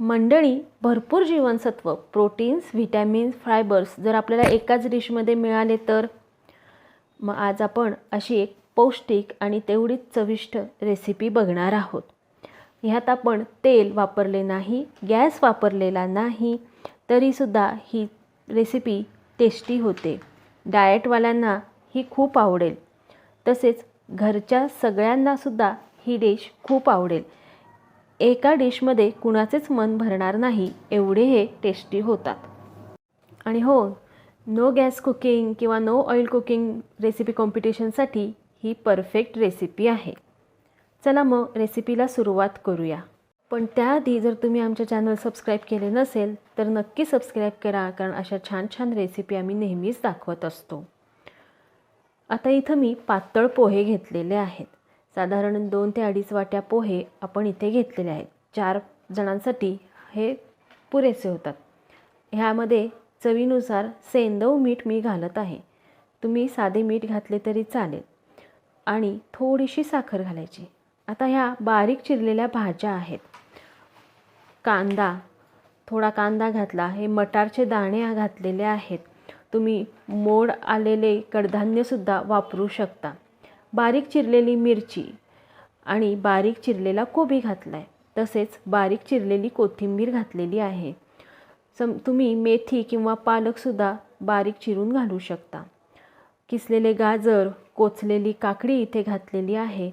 मंडळी भरपूर जीवनसत्व प्रोटीन्स व्हिटॅमिन्स फायबर्स जर आपल्याला एकाच डिशमध्ये मिळाले तर? मग आज आपण अशी एक पौष्टिक आणि तेवढीच चविष्ट रेसिपी बघणार आहोत. ह्यात आपण तेल वापरले नाही गॅस वापरलेला नाही तरीसुद्धा ही रेसिपी टेस्टी होते. डाएटवाल्यांना ही खूप आवडेल. तसेच घरच्या सगळ्यांनासुद्धा ही डिश खूप आवडेल. एका डिशमध्ये कुणाचेच मन भरणार नाही एवढे हे टेस्टी होतात. आणि हो नो गॅस कुकिंग किंवा नो ऑइल कुकिंग रेसिपी कॉम्पिटिशनसाठी ही परफेक्ट रेसिपी आहे. चला मग रेसिपीला सुरुवात करूया. पण त्याआधी जर तुम्ही आमच्या चॅनल सबस्क्राईब केले नसेल तर नक्की सबस्क्राईब करा कारण अशा छान छान रेसिपी आम्ही नेहमीच दाखवत असतो. आता इथं मी पातळ पोहे घेतलेले आहेत. साधारण दोन ते अडीच वाट्या पोहे आपण इथे घेतलेले आहेत. चार जणांसाठी हे पुरेसे होतात. ह्यामध्ये चवीनुसार सेंदव मीठ मी घालत आहे. तुम्ही साधे मीठ घातले तरी चालेल. आणि थोडीशी साखर घालायची. आता ह्या बारीक चिरलेल्या भाज्या आहेत. कांदा थोडा कांदा घातला. हे मटारचे दाणे घातलेले आहेत. तुम्ही मोड आलेले कडधान्यसुद्धा वापरू शकता. बारीक चिरलेली मिरची आणि बारीक चिरलेला कोबी घातला आहे तसेच बारीक चिरलेली कोथिंबीर घातलेली आहे. सम तुम्ही मेथी किंवा पालकसुद्धा बारीक चिरून घालू शकता. किसलेले गाजर कोचलेली काकडी इथे घातलेली आहे.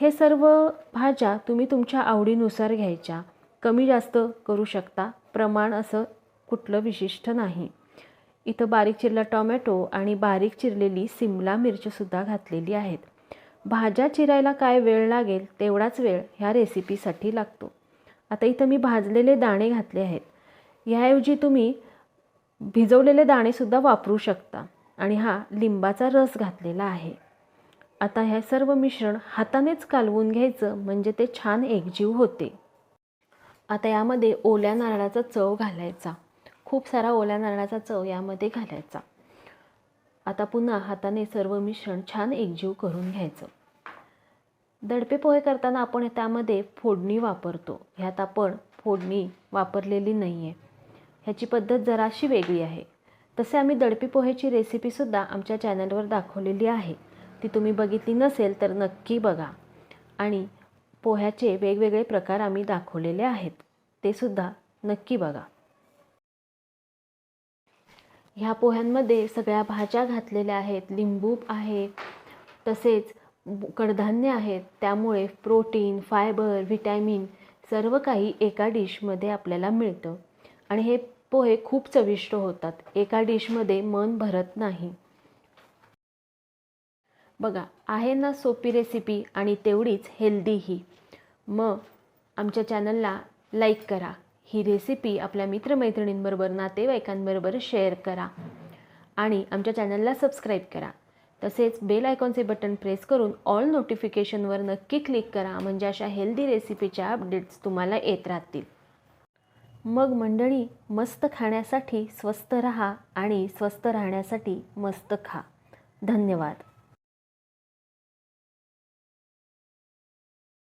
हे सर्व भाज्या तुम्ही तुमच्या आवडीनुसार घ्यायच्या. कमी जास्त करू शकता. प्रमाण असं कुठलं विशिष्ट नाही. इथं बारीक चिरला टोमॅटो आणि बारीक चिरलेली सिमला मिरचीसुद्धा घातलेली आहेत. भाज्या चिरायला काय वेळ लागेल तेवढाच वेळ ह्या रेसिपीसाठी लागतो. आता इथं मी भाजलेले दाणे घातले आहेत. ह्याऐवजी तुम्ही भिजवलेले दाणेसुद्धा वापरू शकता आणि हा लिंबाचा रस घातलेला आहे. आता हे सर्व मिश्रण हातानेच कालवून घ्यायचं म्हणजे ते छान एकजीव होते. आता यामध्ये ओल्या नारळाचा चव घालायचा. खूप सारा ओल्या नारळाचा चव यामध्ये घालायचा. आता पुन्हा हाताने सर्व मिश्रण छान एकजीव करून घ्यायचं. दडपे पोहे करताना आपण त्यामध्ये फोडणी वापरतो. ह्यात आपण फोडणी वापरलेली नाही आहे ह्याची पद्धत जराशी वेगळी आहे. तसे आम्ही दडपे पोह्याची रेसिपीसुद्धा आमच्या चॅनलवर दाखवलेली आहे. ती तुम्ही बघितली नसेल तर नक्की बघा. आणि पोह्याचे वेगवेगळे प्रकार आम्ही दाखवलेले आहेत. ते सुद्धा नक्की बघा. ह्या पोह्यांमध्ये सगळ्या भाज्या घातलेल्या आहेत लिंबू आहे तसेच कडधान्य आहेत. त्यामुळे प्रोटीन फायबर व्हिटॅमिन सर्व काही एका डिशमध्ये आपल्याला मिळतं. आणि हे पोहे खूप चविष्ट होतात. एका डिशमध्ये मन भरत नाही. बघा आहे ना सोपी रेसिपी आणि तेवढीच हेल्दीही. मग आमच्या चॅनलला लाईक करा. ही रेसिपी आपल्या मित्रमैत्रिणींबरोबर नातेवाईकांबरोबर शेअर करा. आणि आमच्या चॅनलला सबस्क्राईब करा. तसेच बेल आयकॉनचे बटन प्रेस करून ऑल नोटिफिकेशनवर नक्की क्लिक करा म्हणजे अशा हेल्दी रेसिपीच्या अपडेट्स तुम्हाला येत राहतील. मग मंडळी मस्त खाण्यासाठी स्वस्त रहा आणि स्वस्त राहण्यासाठी मस्त खा. धन्यवाद.